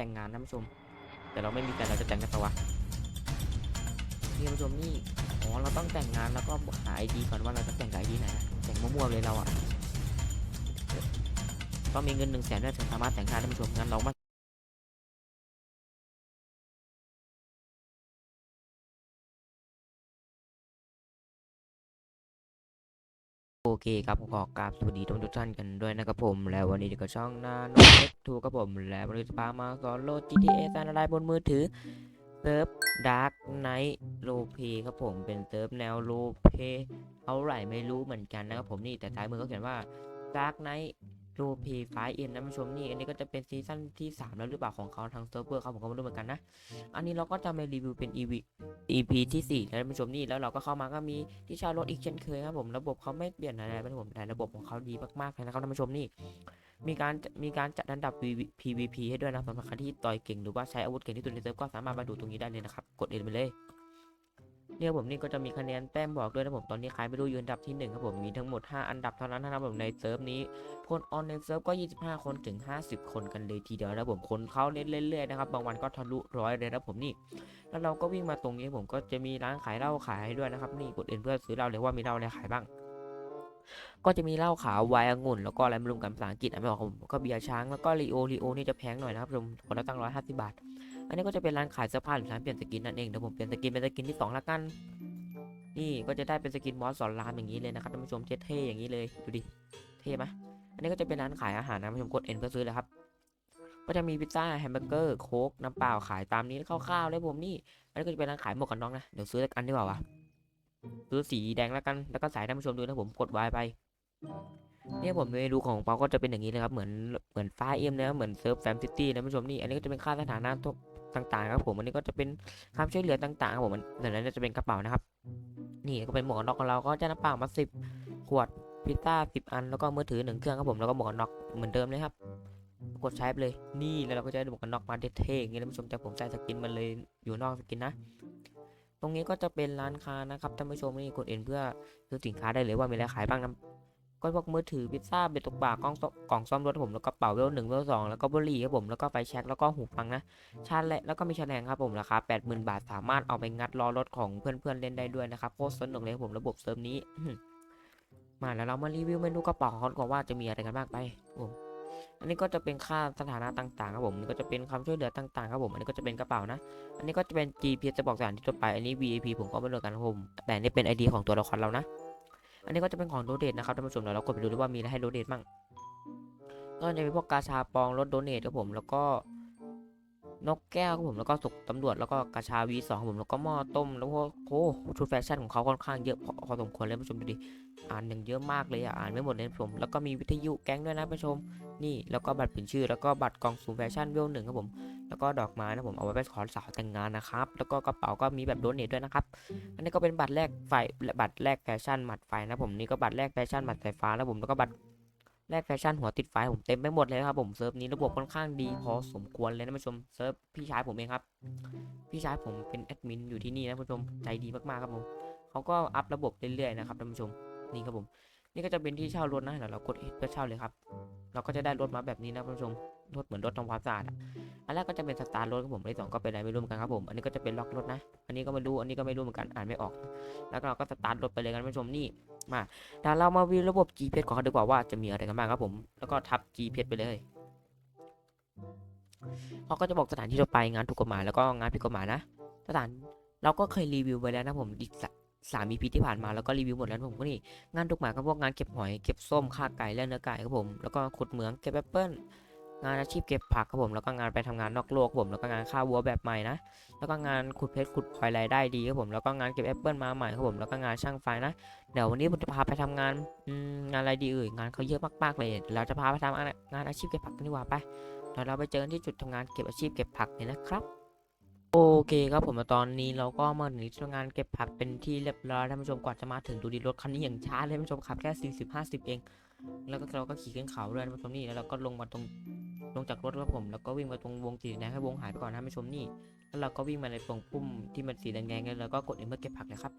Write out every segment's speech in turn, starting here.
แต่งงานนะผู้ชม แต่เราไม่มีแฟนเราจะแต่งกันปะวะนี่ผู้ชมนี่อ๋อเราต้องแต่งงานแล้วก็หาไอดีก่อนว่าเราจะแต่งกับไอดีไหนนะแต่งมั่วๆเลยเราอะต้องมีเงินหนึ่งแสนด้วยถึงสามารถแต่งได้ท่านผู้ชมงั้นเรา เคครับผมขอกราบสวัสดีทุกท่านกันด้วยนะครับผม แล้ววันนี้เด็กก็ช่องนาโนเอ็กทูครับผม แล้ววันนี้จะพามาสอนโหลด GTA San Andreas บนมือถือเซิร์ฟดาร์กไนท์โลเพครับผมเป็นเซิร์ฟแนวโลเพเท่าไหร่ไม่รู้เหมือนกันนะครับผมนี่แต่ท้ายมือเขาเขียนว่าดาร์กไนท์ ดูเพย์ไฟเอ็นนะผู้ชมนี่อันนี้ก็จะเป็นซีซั่นที่ 3 แล้วหรือเปล่าของเขาทางเซิร์ฟเวอร์ครับผมก็ไม่รู้เหมือนกันนะ อันนี้เราก็จะมารีวิวเป็น EV EP ที่ 4 แล้วท่านผู้ชมนี่แล้วเราก็เข้ามาก็มีที่เชาวรถอีกเช่นเคยครับผมระบบเขาไม่เปลี่ยนอะไรเป็นผมแต่ระบบของเขาดีมากๆเลยนะครับท่านผู้ชมนี่มีการมีการจัดอันดับ PV- PVP ให้ด้วยนะสำหรับใครที่ต่อยเก่งหรือว่าใช้อาวุธเก่งที่สุดในเซิร์ฟก็สามารถมาดูตรงนี้ได้เลยนะครับกดเอ็นไปเลย เนี่ยผมนี่ก็จะมีคะแนนแต้มบอกด้วยนะผมตอนนี้ใครไม่รู้อยู่อันดับที่หนึ่งครับผมมีทั้งหมด 5 อันดับเท่านั้นนะครับผมในเซิร์ฟนี้คนออนในเซิร์ฟก็ 25 คนถึง 50 คนกันเลยทีเดียวนะผมคนเข้าเล่นเรื่อยๆนะครับบางวันก็ทะลุร้อยเลยนะผมนี่แล้วเราก็วิ่งมาตรงนี้ผมก็จะมีร้านขายเหล้าขายให้ด้วยนะครับนี่กดเอ็นเพื่อซื้อเหล้าเลยว่ามีเหล้าอะไรขายบ้างก็จะมีเหล้าขาวไวน์องุ่น แล้วก็อะไรไม่รู้กันภาษาอังกฤษอ่านไม่ออกผมก็เบียร์ช้างแล้วก็ลีโอลีโอนี่จะแพงหน่อยนะครับผมคนละตั้งร้อยห้าสิบบาท อันนี้ก็จะเป็นร้านขายเสื้อผ้าหรือร้านเปลี่ยนสกินนั่นเองเดี๋ยวผมเปลี่ยนสกินเป็นสกินที่สองละกัน นี่ก็จะได้เป็นสกินบอสสอนรามอย่างนี้เลยนะครับท่านผู้ชมเท่ๆอย่างนี้เลยดูดิเท่ไหมอันนี้ก็จะเป็นร้านขายอาหารนะท่านผู้ชมกดเอ็นเพื่อซื้อเลยครับก็จะมีพิซซ่าแฮมเบอร์เกอร์โค้กน้ำเปล่าขายตามนี้คร่าวๆเลยผมนี่อันนี้ก็จะเป็นร้านขายหมวกกันน็อกนะเดี๋ยวซื้อกอันดีกว่าวะซื้อสีแดงแล้วกันแล้วก็สายท่านผู้ชมดูนะผมกดไว้ไปเนี่ยผมเมนูของเปาก็จะเป็นอย่างนี้เลยครับเหมือนเหมือนฟ้าเอ็มนะเหมือนเซิร์ฟแฟมซิตี้นะท่านผู้ชมนี่อันนี้ก็จะเป็นค่าสถานะทุก ต่างๆครับผมอันนี้ก็จะเป็นความช่วยเหลือต่างๆครับผมอันนั้นจะเป็นกระเป๋านะครับ นี่ก็เป็นหมวกกันน็อกของเราก็จะน้ำเปล่ามาสิบขวดพิซซ่าสิบอันแล้วก็มือถือหนึ่งเครื่องครับผมแล้วก็หมวกกันน็อกเหมือนเดิมเลยครับ กดใช้ไปเลยนี่แล้วเราก็จะได้หมวกกันน็อกมาเท่ๆอย่างนี้ท่านผู้ชมแต่ผมใส่สกินมันเลยอยู่นอกสกินนะ ตรงนี้ก็จะเป็นร้านค้านะครับท่านผู้ชมนี่กดเอ็นเพื่อซื้อสินค้าได้เลยว่ามีอะไรขายบ้างนะ ก็พวกมือถือพิซซ่าเบ็ดตกปลากล้องกล่องซ่อมรถผมแล้วก็กระเป๋าเวลหนึ่งเวลสองแล้วก็บุหรี่ครับผมแล้วก็ไฟแช็กแล้วก็หูฟังนะชาร์จและแล้วก็มีแฉลงครับผมราคา80,000 บาทสามารถเอาไปงัดล้อรถของเพื่อนๆเล่นได้ด้วยนะครับโคตรสนุกเลยครับผมระบบเซิร์ฟนี้มาแล้วเรามารีวิวเมนูกระเป๋าของเขาก่อนว่าจะมีอะไรกันบ้างไปผมอันนี้ก็จะเป็นค่าสถานะต่างๆครับผมนี่ก็จะเป็นความช่วยเหลือต่างๆครับผมอันนี้ก็จะเป็นกระเป๋านะ อันนี้ก็จะเป็น GPS จะบอกสถานที่ทั่วไปอันนี้ VIP ผมก็ไม่รู้กันครับผมแต่อันนี่เป็น ID ของตัวละครเรานะ อันนี้ก็จะเป็นของโดเดตนะครับท่านผู้ชมเดี๋ยวเรากดไปดูด้วยว่ามีอะไรให้โดเดตบ้างก็จะมีพวกกาชาปองรถโดเนทครับผมแล้วก็ นกแก้วครับผมแล้วก็สุกตำรวจแล้วก็กาชา V2 ครับผมแล้วก็หม้อต้มแล้วก็โอ้ชุดแฟชั่นของเขาค่อนข้างเยอะพอสมควรเลยท่านผู้ชมดูดิอ่านหนึ่งเยอะมากเลยอ่านไม่หมดเลยผู้ชมแล้วก็มีวิทยุแก๊งด้วยนะผู้ชม นี่แล้วก็บัตรเปลี่ยนชื่อแล้วก็บัตรกองสูงแฟชั่นเวลหนึ่งครับผมแล้วก็ดอกไม้นะผมเอาไว้ไปขอสาวแต่งงานนะครับแล้วก็กระเป๋าก็มีแบบโดเนทด้วยนะครับอันนี้ก็เป็นบัตรแลกไฟบัตรแลกแฟชั่นหมัดไฟนะผมนี่ก็บัตรแลกแฟชั่นหมัดสายฟ้านะผมแล้วก็บัตร แลกแฟชั่นหัวติดไฟผมเต็มไปหมดเลยครับผมเซิร์ฟนี้ระบบค่อนข้างดีพอสมควรเลยนะผู้ชมเซิร์ฟพี่ชายผมเองครับ พี่ชายผมเป็นแอดมินอยู่ที่นี่นะผู้ชมใจดีมากๆครับผมเขาก็อัพระบบเรื่อยๆนะครับท่านผู้ชมนี่ครับผม นี่ก็จะเป็นที่เช่ารถนะเดี๋ยวเรากดเพื่อเช่าเลยครับ เราก็จะได้รถมาแบบนี้นะท่านผู้ชม รถเหมือนรถทำความสะอาดอันแรกก็จะเป็นสตาร์ทรถครับผมอันที่สองก็เป็นอะไรไม่รู้เหมือนกันครับผมอันนี้ก็จะเป็นล็อกรถนะ อันนี้ก็ไม่รู้อันนี้ก็ไม่รู้เหมือนกันอ่านไม่ออก แล้วเราก็สตาร์ทรถไปเลยกันผู้ชมนี่มาเดี๋ยวเรามาวิวระบบ GPS ของเขาดีกว่าว่าจะมีอะไรกันบ้างครับผม แล้วก็ทับ GPS ไปเลยเขาก็จะบอกสถานที่เราไปงานถูกกฎหมายแล้วก็งานผิดกฎหมายนะสถานเราก็เคยรีวิวไปแล้วนะผมอีกสาม EP ที่ผ่านมาแล้วก็รีวิวหมดแล้วนะผมก็นี่งานถูกหมายก็พวกงานเก็บหอยเก็บส้มฆ่าไก่และเนื้อไก่ครับผมแล้วก็ขุดเหมืองเก็บแอปเปิ้ล งานอาชีพเก็บผักครับผมแล้วก็งานไปทำงานนอกโลกครับผมแล้วก็งานฆ่าวัวแบบใหม่นะแล้วก็งานขุดเพชรขุดพลอยรายได้ดีครับผมแล้วก็งานเก็บแอปเปิลมาใหม่ครับผมแล้วก็งานช่างไฟนะเดี๋ยววันนี้ผมจะพาไปทำงานงานอะไรดีเอ่ยงานเขาเยอะมากๆเลยเดี๋ยเราจะพาไปทำงานงานอาชีพเก็บผักกันดีกว่าไปเดี๋ยวเราไปเจอที่จุดทำงานเก็บอาชีพเก็บผักเลยนะครับโอเคครับผมตอนนี้เราก็มาถึงที่ทำงานเก็บผักเป็นที่เรียบร้อยท่านผู้ชมก่อนจะมาถึงดูดีรถคันนี้อย่างช้าเลยท่านผู้ชมขับแค่40 50 เอง แล้วก็เราก็ขี่ขึ้นเขาด้วยท่านผู้ชมนี่แล้วเราก็ลงมาตรง ลงจากรถครับผมแล้วก็วิ่งมาตรงวงสีแดงให้วงหายไปก่อนนะท่านผู้ชมนี่แล้วเราก็วิ่งมาในตรงปุ่มที่มันสีแดงๆเลยแล้วก็กดเอ็นเพื่อเก็บผักเลยครับ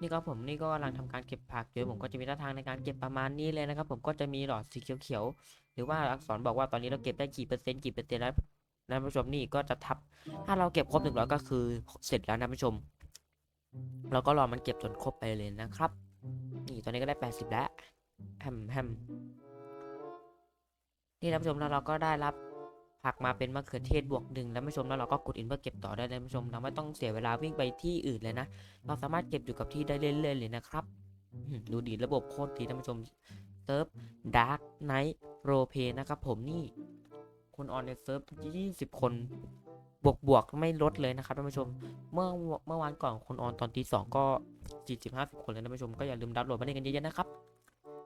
นี่ครับผมนี่ก็กำลังทำการเก็บผักเดี๋ยวผมก็จะมีท่าทางในการเก็บประมาณนี้เลยนะครับ ผมก็จะมีหลอดสีเขียวๆหรือว่าอักษรบอกว่าตอนนี้เราเก็บได้กี่เปอร์เซ็นต์กี่เปอร์เซ็นต์แล้วนะท่านผู้ชมนี่ก็จะทับถ้าเราเก็บครบหนึ่งร้อยก็คือเสร็จแล้วนะท่านผู้ชม เราก็รอมันเก็บจนครบไปเลยนะครับ นี่ตอนนี้ก็ได้แปดสิบแล้วแฮมแฮม นี่ท่านผู้ชมแล้วเราก็ได้รับผักมาเป็นมะเขือเทศบวกหนึ่งแล้วท่านผู้ชมแล้วเราก็กดอินเพื่อเก็บต่อได้เลยท่านผู้ชมเราไม่ต้องเสียเวลาวิ่งไปที่อื่นเลยนะ เราสามารถเก็บอยู่กับที่ได้เรื่อยๆเลยนะครับดูดีระบบโคตรดีท่านผู้ชมเซิร์ฟดาร์กไนท์โรเพนะครับผมนี่คนออนในเซิร์ฟ20 คนบวกบวกไม่ลดเลยนะครับท่านผู้ชม เมื่อเมื่อวานก่อนคนออนตอนตีสองก็40 50คนเลยท่านผู้ชมก็อย่าลืมดาวน์โหลดมาเล่นกันเยอะๆนะครับ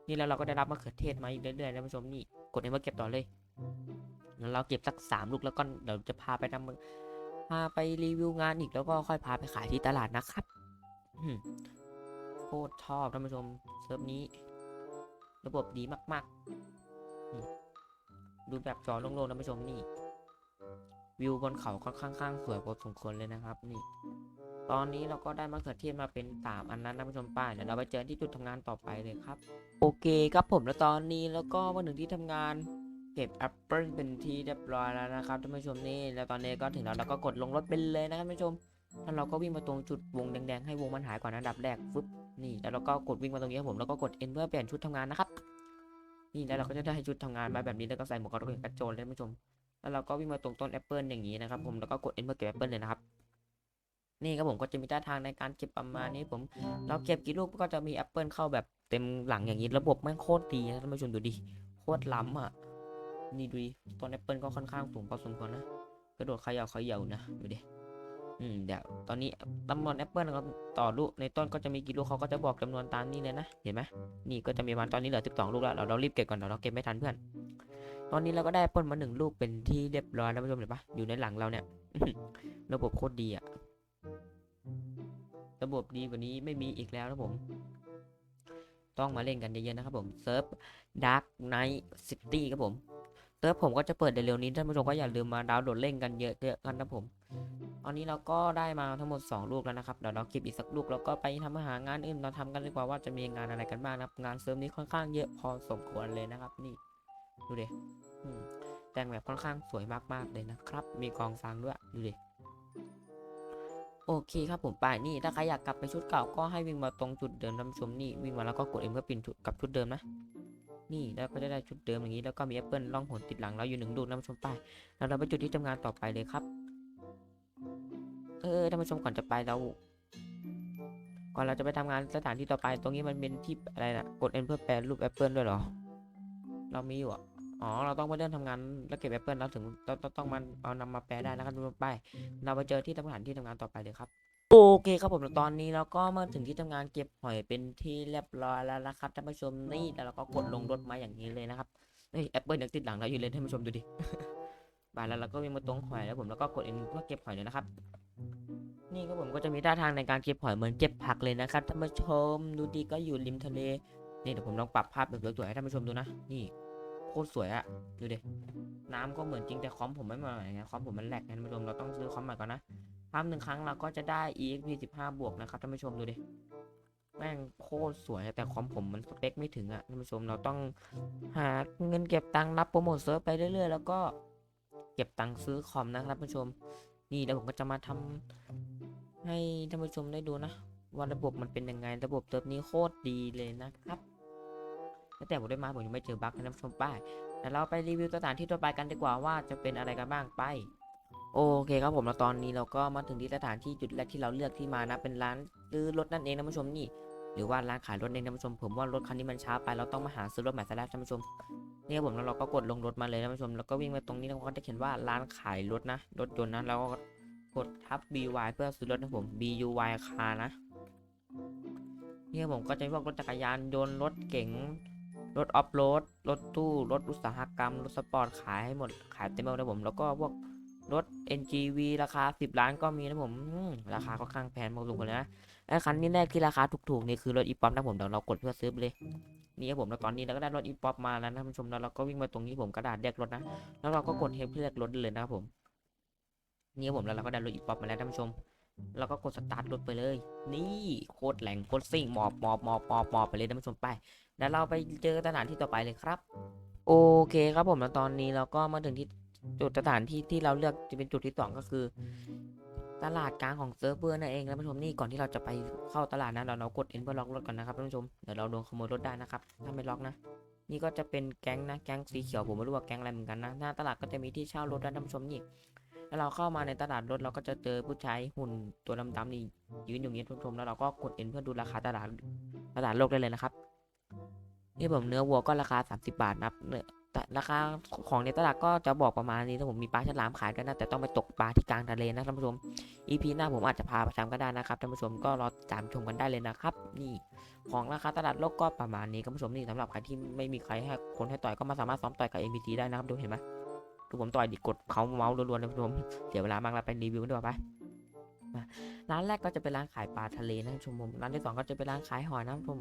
นี่แล้วเราก็ได้รับมะเขือเทศมาอีกเรื่อยๆท่านผู้ชมนี่ กดเอ็มเเก็บต่อเลยงั้นเราเก็บสักสามลูกแล้วก็เดี๋ยวจะพาไปทำพาไปรีวิวงานอีกแล้วก็ค่อยพาไปขายที่ตลาดนะครับโคตรชอบท่านผู้ชมเซิร์ฟนี้ ระบบดีมากๆ ดูแบบจอโล่งๆท่านผู้ชมนี่ วิวบนเขาค่อนข้างข้างสวยพอสมควรเลยนะครับ นี่ ตอนนี้เราก็ได้มะเขือเทศมาเป็นสามอันนั้นท่านผู้ชมป้ายเดี๋ยวเราไปเจอที่จุดทำงานต่อไปเลยครับ โอเคครับผมแล้วตอนนี้แล้วก็มาถึงที่ทำงานเก็บแอปเปิลเป็นที่เรียบร้อยแล้วนะครับท่านผู้ชมนี่แล้วตอนนี้ก็ถึงแล้วเราก็กดลงรถไปเลยนะครับท่านผู้ชมแล้วเราก็วิ่งมาตรงจุดวงแดงๆให้วงมันหายก่อนนะอันดับแรกฟึบนี่แล้วเราก็กดวิ่งมาตรงนี้ครับผมแล้วก็กด N เพื่อเปลี่ยนชุดทำงานนะครับนี่แล้วเราก็จะได้ชุดทำงานมาแบบนี้แล้วก็ใส่หมวกกันน็อกกระโจนเลยท่านผู้ชมแล้วเราก็วิ่งมาตรงต้นแอปเปิลอย่างนี้นะครับผมแล้วก็กด N เพื่อเก็บแอปเปิลเลยนะครับ นี่ครับผมก็จะมีท่าทางในการเก็บประมาณนี้ผมเราเก็บกี่ลูกก็จะมีแอปเปิลเข้าแบบเต็มหลังอย่างนี้ระบบแม่งโคตรดีนะท่านผู้ชมดูดิโคตรล้ำอะนี่ดูดิต้นแอปเปิลก็ค่อนข้างสูงพอสมควรนะกระโดดเขย่าเขย่านะดูดิอืมเดี๋ยวตอนนี้จำนวนแอปเปิลนะครับต่อลูกในต้นก็จะมีกี่ลูกเขาก็จะบอกจำนวนตามนี้เลยนะเห็นไหมนี่ก็จะมีประมาณตอนนี้เหลือ12 ลูกแล้วเราเรารีบเก็บก่อนเดี๋ยวเราเก็บไม่ทันเพื่อนตอนนี้เราก็ได้แอปเปิลมาหนึ่งลูกเป็นที่เรียบร้อยแล้วท่านผู้ชมเห็นปะอยู่ในหลังเราเนี่ย ระบบโคตรดีอะ ระบบดีกว่านี้ไม่มีอีกแล้วนะผม ต้องมาเล่นกันเยอะๆนะครับผมเซิร์ฟ Dark Knight City ครับผมเซิร์ฟผมก็จะเปิดเร็วๆนี้ท่านผู้ชมก็อย่าลืมมาดาวน์โหลดเล่นกันเยอะๆกันนะผมตอนนี้เราก็ได้มาทั้งหมด 2 ลูกแล้วนะครับ เดี๋ยวเราเก็บอีกสักลูกแล้วก็ไปทำอาหางานอื่นเราทำกันดีกว่าว่าจะมีงานอะไรกันบ้างนะครับ งานเซิร์ฟนี้ค่อนข้างเยอะพอสมควรเลยนะครับ นี่ดูดิแต่งแบบค่อนข้างสวยมากๆเลยนะครับ มีกองฟางด้วยดูดิ โอเคครับผมไปนี่ถ้าใครอยากกลับไปชุดเก่าก็ให้วิ่งมาตรงจุดเดิมท่านผู้ชมนี่วิ่งมาแล้วก็กดเอ็มเพื่อเปลี่ยนชุดกับชุดเดิมนะนี่แล้วก็จะได้ชุดเดิมอย่างนี้แล้วก็มีแอปเปิลล่องหนติดหลังเราอยู่หนึ่งลูกท่านผู้ชมไปแล้วเราไปจุดที่ทำงานต่อไปเลยครับ เออท่านผู้ชมก่อนจะไปเราก่อนเราจะไปทำงานสถานที่ต่อไป ตรงนี้มันเป็นที่อะไรนะกดเอ็นเพื่อแปลรูปแอปเปิลด้วยเหรอ เรามีอยู่อะ อ๋อ เราต้องไปเริ่มทำงานแล้วเก็บแอปเปิลเราถึงเราต้องต้องมันเอานำมาแปลได้นะครับไป เราไปเจอที่ทำงานที่ทำงานต่อไปเลยครับโอเคครับผมตอนนี้เราก็มาถึงที่ทำงานเก็บหอยเป็นที่เรียบร้อยแล้วนะครับท่านผู้ชมนี่แล้วเราก็กดลงรถมาอย่างนี้เลยนะครับเฮ้ยแอปเปิลยังติดหลังเราอยู่เลยท่านผู้ชมดูดิบาแล้วเราก็วิ่งมาตรงหอยแล้วผมแล้วก็กดเอ็นเพื่อเก็บหอยเลยนะครับ นี่ก็ผมก็จะมีท่าทางในการเก็บหอยเหมือนเก็บผักเลยนะครับท่านผู้ชมดูดีก็อยู่ริมทะเลนี่เดี๋ยวผมลองปรับภาพแบบสวยๆให้ท่านผู้ชมดูนะนี่ โคตรสวยอะดูดิ น้ำก็เหมือนจริงแต่คอมผมไม่มือนไงคอมผมมันแหลกนะท่านผู้ชมเราต้องซื้อคอมใหม่ก่อนนะภาพหนึ่งครั้งเราก็จะได้ exp 15 บวกนะครับท่านผู้ชมดูดิ แม่งโคตรสวยแต่คอมผมมันสเปคไม่ถึงอะท่านผู้ชมเราต้องหาเงินเก็บตังค์รับโปรโมทเซิร์ฟไปเรื่อยๆ แล้วก็เก็บตังค์ซื้อคอมนะครับท่านผู้ชม นี่เดี๋ยวผมก็จะมาทำให้ท่านผู้ชมได้ดูนะว่าระบบมันเป็นยังไง ระบบเติมนี้โคตรดีเลยนะครับ แต่ผมได้มาผมยังไม่เจอบั๊กนะท่านผู้ชมป้ายแต่เราไปรีวิวสถานที่ต่อไปกันดีกว่าว่าจะเป็นอะไรกันบ้างไป โอเคครับผมแล้วตอนนี้เราก็มาถึงที่สถานที่จุดแรกที่เราเลือกที่มานะเป็นร้านซื้อรถนั่นเองท่านผู้ชมนี่หรือว่าร้านขายรถเองท่านผู้ชม ผมว่ารถคันนี้มันช้าไปเราต้องมาหาซื้อรถใหม่ซะแล้วท่านผู้ชมนี่ครับผมแล้วเราก็กดลงรถมาเลยท่านผู้ชมแล้วก็วิ่งมาตรงนี้แล้วก็จะเขียนว่าร้านขายรถนะรถยนต์นะแล้วก็กดทับ BY เพื่อซื้อรถนะผม BUY คานะนี่ครับผมก็จะพวกรถจักรยานยนต์รถเก๋ง รถออฟโรด รถตู้ รถอุตสาหกรรม รถสปอร์ต ขายให้หมด ขายเต็มไปหมดนะผม แล้วก็พวกรถ NGV ราคา 10 ล้านก็มีนะผม ราคาค่อนข้างแพงมควรเลยนะไอ้คันนี้แรกที่ราคาถูกๆนี่คือรถอีป๊อปนะผมเดี๋ยวเรากดเพื่อซื้อเลย นี่ครับผมแล้วตอนนี้เราก็ได้รถอีป๊อปมาแล้วนะท่านผู้ชมแล้วเราก็วิ่งมาตรงนี้ผมกระดาษเรียกรถนะ แล้วเราก็กดเฮเพื่อเรียกรถเลยนะครับผม นี่ครับผมแล้วเราก็ได้รถอีป๊อปมาแล้วท่านผู้ชมเราก็กดสตาร์ทรถไปเลย นี่โคตรแหลงโคตรซิ่งหมอบหมอบหมอบหมอบหมอบไปเลยท่านผู้ชมไปแล้วเราไปเจอสถานที่ต่อไปเลยครับ โอเคครับผมแล้วตอนนี้เราก็มาถึงที่จุดสถานที่ที่เราเลือกจะเป็นจุดที่สองก็คือ ตลาดกลางของเซิร์ฟเวอร์นั่นเองนะท่านผู้ชมนี่ก่อนที่เราจะไปเข้าตลาดนะเราเรากด N เพื่อล็อกรถก่อนนะครับท่านผู้ชมเดี๋ยวเราโดนขโมยรถได้นะครับถ้าไม่ล็อกนะนี่ก็จะเป็นแก๊งนะแก๊งสีเขียวผมไม่รู้ว่าแก๊งอะไรเหมือนกันนะหน้าตลาดก็จะมีที่เช่ารถนะท่านผู้ชมนี่แล้วเราเข้ามาในตลาดรถเราก็จะเจอผู้ชายหุ่นตัวดำๆนี่ยืนอยู่อย่างนี้ท่านผู้ชมแล้วเราก็กด N เพื่อดูราคาตลาดตลาดโลกได้เลยนะครับ นี่ผมเนื้อวัวก็ราคา 30 บาทนะครับเนื้อแต่ราคาของในตลาดก็จะบอกประมาณนี้ถ้าผมมีปลาฉลามขายกันนะแต่ต้องไปตกปลาที่กลางทะเลนะท่านผู้ชม EP หน้าผมอาจจะพาไปทำก็ได้นะครับท่านผู้ชมก็รอตามชมกันได้เลยนะครับ นี่ของราคาตลาดโลกก็ประมาณนี้ครับผู้ชมนี่สำหรับใครที่ไม่มีใครให้คนให้ต่อยก็มาสามารถซ้อมต่อยกับ NPC ได้นะครับดูเห็นไหมดูผมต่อยดิกดเขาเมาส์ล้วนๆท่านผู้ชมเสียเวลามากแล้วไปรีวิวกันดีกว่าไป ร้านแรกก็จะเป็นร้านขายปลาทะเลนะท่านผู้ชมผมร้านที่สองก็จะเป็นร้านขายหอยนะท่านผู้ชม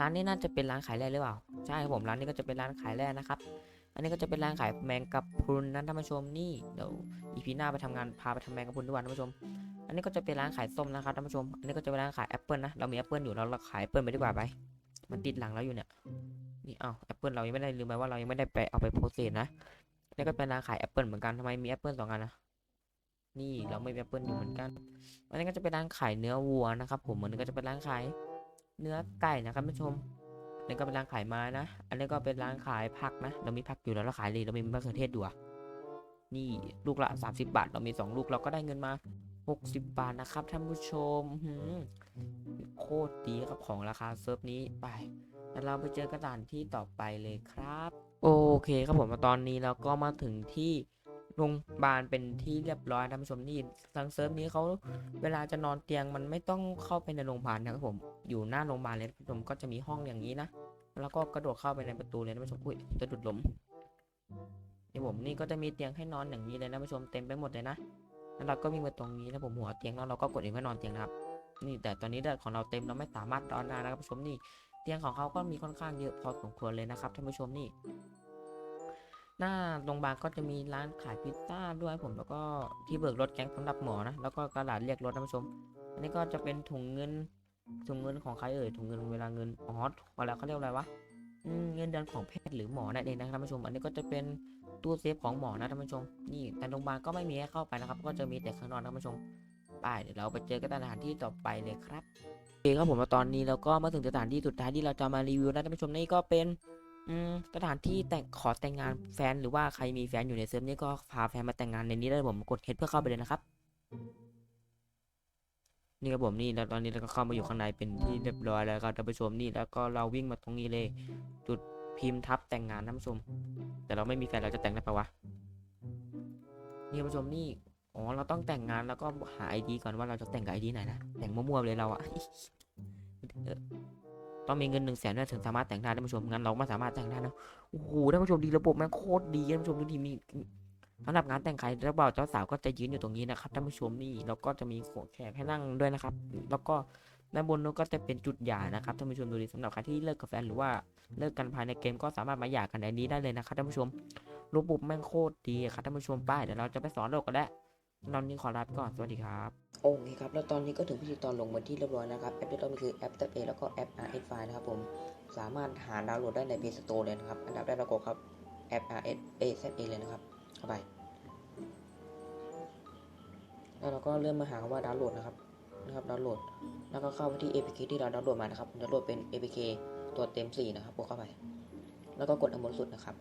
ร้านนี้น่าจะเป็นร้านขายแร่หรือเปล่าใช่ครับผมร้านนี้ก็จะเป็นร้านขายแร่นะครับ อันนี้ก็จะเป็นร้านขายแมงกะพรุนนะท่านผู้ชมนี่เดี๋ยวอีพีหน้าไปทำงานพาไปทำแมงกะพรุนทุกวันท่านผู้ชม อันนี้ก็จะเป็นร้านขายส้มนะครับท่านผู้ชม อันนี้ก็จะเป็นร้านขายแอปเปิลนะเรามีแอปเปิลอยู่เราขายแอปเปิลไปดีกว่าไป มันติดหลังเราอยู่เนี่ยนี่อ้าวแอปเปิลเรายังไม่ได้ลืมไปว่าเรายังไม่ได้ไปเอาไปโพสเซสนะนี่ก็เป็นร้านขายแอปเปิลเหมือนกันทำไมมีแอปเปิลสองอันนะ นี่เราไม่มีแอปเปิลอยู่เหมือนกันอันนี้ก็จะเป็นร้านขายเนื้อวัวนะครับผมอันนี้ก็จะเป็นร้านขายเนื้อไก่นะครับท่านผู้ชมอันนี้ก็เป็นร้านขายไม้นะ อันนี้ก็เป็นร้านขายผักนะ เรามีผักอยู่แล้วเราขายเลยเรามีมะเขือเทศอยู่อะนี่ลูกละ 30 บาท เรามี 2 ลูกเราก็ได้เงินมา 60 บาทนะครับท่านผู้ชมหืมโคตรดีครับของราคาเซิร์ฟนี้ไปแล้วเราไปเจอกระดานที่ต่อไปเลยครับ โอเคครับผมตอนนี้เราก็มาถึงที่ โรงพยาบาลเป็นที่เรียบร้อยท่านผู้ชมนี่ทางเซิร์ฟนี้เขาเวลาจะนอนเตียงมันไม่ต้องเข้าไปในโรงพยาบาลนะครับผมอยู่หน้าโรงพยาบาลเลยท่านผู้ชมก็จะมีห้องอย่างนี้นะแล้วก็กระโดดเข้าไปในประตูเลยท่านผู้ชมอุ้ยจะดุดล้มนี่ผมนี่ก็จะมีเตียงให้นอนอย่างนี้เลยนะผู้ชมเต็มไปหมดเลยนะแล้วเราก็วิ่งมาตรงนี้นะผมหัวเตียงแล้วเราก็กดองเพื่อนอนเตียงนะครับนี่แต่ตอนนี้เลือดของเราเต็มเราไม่สามารถนอนได้นะครับผู้ชมนี่เตียงของเขาก็มีค่อนข้างเยอะพอสมควรเลยนะครับท่านผู้ชมนี่ หน้าโรงพยาบาลก็จะมีร้านขายพิซซ่าด้วยผมแล้วก็ที่เบิกรถแก๊งสำหรับหมอนะแล้วก็กระดาษเรียกรถท่านผู้ชมอันนี้ก็จะเป็นถุงเงินถุงเงินของใครเอ่ยถุงเงินเวลาเงินอ๋อเวลาเขาเรียกอะไรวะเงินเดือนของแพทย์หรือหมอนั่นเองนะท่านผู้ชม อันนี้ก็จะเป็นตู้เซฟของหมอนะท่านผู้ชม นี่แต่โรงพยาบาลก็ไม่มีให้เข้าไปนะครับ ก็จะมีแต่ข้างนอกนท่านผู้ชมไปเดี๋ยวเราไปเจอกันสถานที่ต่อไปเลยครับโอเคครับผมแล้วตอนนี้เราก็มาถึงสถานที่สุดท้ายที่เราจะมารีวิวนะท่านผู้ชมนี่ก็เป็น อืมสถานที่แต่งขอแต่งงานแฟนหรือว่าใครมีแฟนอยู่ในเซิร์ฟนี้ก็พาแฟนมาแต่งงานในนี้ได้ผมกดเฮดเพื่อเข้าไปเลยนะครับ นี่ครับผมนี่แล้วตอนนี้เราก็เข้ามาอยู่ข้างในเป็นที่เรียบร้อยแล้วครับท่านผู้ชมนี่แล้วก็เราวิ่งมาตรงนี้เลย จุดพิมพ์ทับแต่งงานท่านผู้ชม แต่เราไม่มีแฟนเราจะแต่งได้ปะวะนี่ท่านผู้ชมนี่อ๋อเราต้องแต่งงานแล้วก็หาไอดีก่อนว่าเราจะแต่งกับไอดีไหนนะแต่งมั่วๆเลยเราอะ ต้องมีเงินหนึ่งแสนถึงสามารถแต่งได้ท่านผู้ชมงั้นเราไม่สามารถแต่งได้นะโอ้โหท่านผู้ชมดีระบบแม่งโคตรดีท่านผู้ชมดูดีมีสำหรับงานแต่งใครเจ้าบ่าวเจ้าสาวก็จะยืนอยู่ตรงนี้นะครับท่านผู้ชมนี่แล้วก็จะมีโขแขกให้นั่งด้วยนะครับ แล้วก็ด้านบนนู้นก็จะเป็นจุดหย่านะครับท่านผู้ชมดูดีสำหรับใครที่เลิกกับแฟนหรือว่าเลิกกันภายในเกมก็สามารถมาหย่ากันในนี้ได้เลยนะครับท่านผู้ชมรูปบุบแม่งโคตรดีครับท่านผู้ชมไป้ายเดี๋ยวเราจะไปสอนโลกกันแล้วตอนนี้ขอลาไปก่อนสวัสดีครับ โอเคครับ แล้วตอนนี้ก็ถึงพิธีตอนลงบนที่เรียบร้อยนะครับ แอปที่เรามีคือแอปเตอร์เพย์แล้วก็แอป RS File นะครับผม สามารถหาดาวน์โหลดได้ใน Play Store เลยนะครับ อันดับแรกเรากดครับแอป RS A Z A เลยนะครับ เข้าไป แล้วเราก็เลื่อนมาหาคำว่าดาวน์โหลดนะครับ นะครับ ดาวน์โหลด แล้วก็เข้าไปที่ APK ที่เราดาวน์โหลดมานะครับ ดาวน์โหลดเป็น APK ตัวเต็ม 4 นะครับ กดเข้าไป แล้วก็กดอันบนสุดนะครับ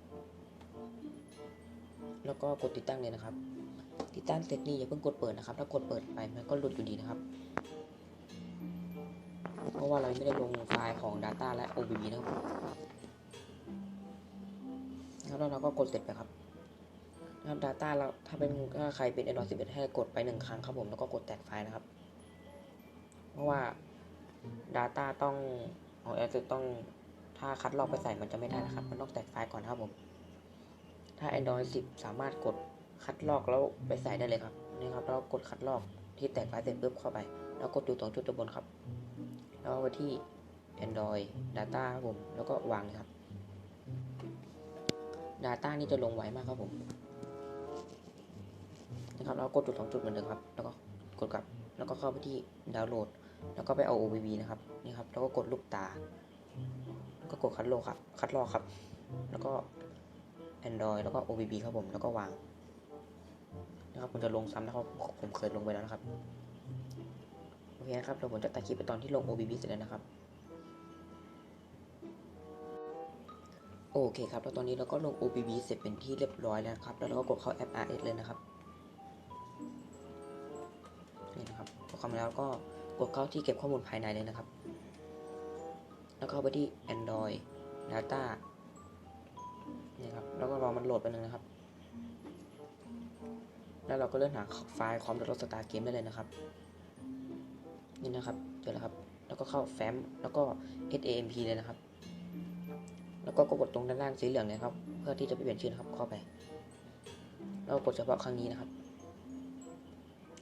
แล้วก็กดติดตั้งเลยนะครับ ติดตั้งเสร็จนี่อย่าเพิ่งกดเปิดนะครับ ถ้ากดเปิดไปมันก็หลุดอยู่ดีนะครับ เพราะว่าเราไม่ได้ลงไฟล์ของ Data และ OBB นะครับนะครับแล้วเราก็กดเสร็จไปครับนะครับ Data เราถ้าเป็นถ้าใครเป็น Android 11 ให้กดไปหนึ่งครั้งครับผมแล้วก็กดแตกไฟล์นะครับ เพราะว่า Data ต้องของ Android ต้องถ้าคัดลอกไปใส่มันจะไม่ได้นะครับ มันต้องแตกไฟล์ก่อนครับผม ถ้า Android 10 สามารถกด คัดลอกแล้วไปใส่ได้เลยครับนี่ครับแล้วกดคัดลอกที่แตกไฟล์เสร็จปุ๊บเข้าไป แล้วกดดูตรงจุดตัวบนครับ แล้วไปที่ Android Data ครับผม แล้วก็วางเลยครับ Data นี่จะลงไวมากครับผมนะครับเรากดจุดสองจุดเหมือนเดิมครับ แล้วก็กดกลับ แล้วก็เข้าไปที่ดาวน์โหลด แล้วก็ไปเอา OBB นะครับ นี่ครับ แล้วก็กดลูกตา ก็กดคัดโลกครับ คัดลอกครับ แล้วก็ Android แล้วก็ OBB ครับผม แล้วก็วาง นะครับผมจะลงซ้ำนะครับผมเคยลงไปแล้วนะครับโอเคนะครับเดี๋ยวผมจะตัดคลิปไปตอนที่ลง OBB เสร็จแล้วนะครับ โอเคครับแล้วตอนนี้เราก็ลง OBB เสร็จเป็นที่เรียบร้อยแล้วครับ แล้วเราก็กดเข้าแอป RS เลยนะครับนี่นะครับพอเข้ามาแล้วก็กดเข้าที่เก็บข้อมูลภายในเลยนะครับ แล้วก็เข้าไปที่ Android Data นี่ครับแล้วก็รอมันโหลดไปหนึ่งนะครับ แล้วเราก็เลื่อนหาไฟล์คอมโดดสตาร์เกมได้เลยนะครับ นี่นะครับเจอแล้วครับ แล้วก็เข้าแฟ้มแล้วก็ SAMP เลยนะครับ แล้วก็กดตรงด้านล่างสีเหลืองเนี่ยครับ เพื่อที่จะไปเปลี่ยนชื่อนะครับเข้าไปแล้วกดเฉพาะครั้งนี้นะครับ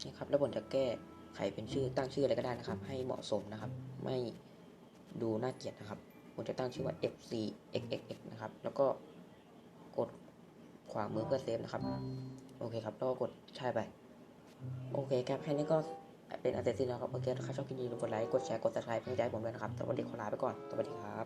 นี่ครับ แล้วผมจะแก้ไขเป็นชื่อตั้งชื่ออะไรก็ได้นะครับ ให้เหมาะสมนะครับ ไม่ดูน่าเกลียดนะครับผมจะตั้งชื่อว่า fc xxx นะครับ แล้วก็กดขวามือเพื่อเซฟนะครับ โอเคครับแล้วก็กดใช่ไป โอเคครับแค่นี้ก็เป็นอันเสร็จสิ้นแล้วครับโอเคถ้าใครชอบคลิปนี้อย่าลืมกดไลค์ กดแชร์ กด subscribe เพื่อใจผมด้วยนะครับแต่วันนี้ขอลาไปก่อน สวัสดีครับ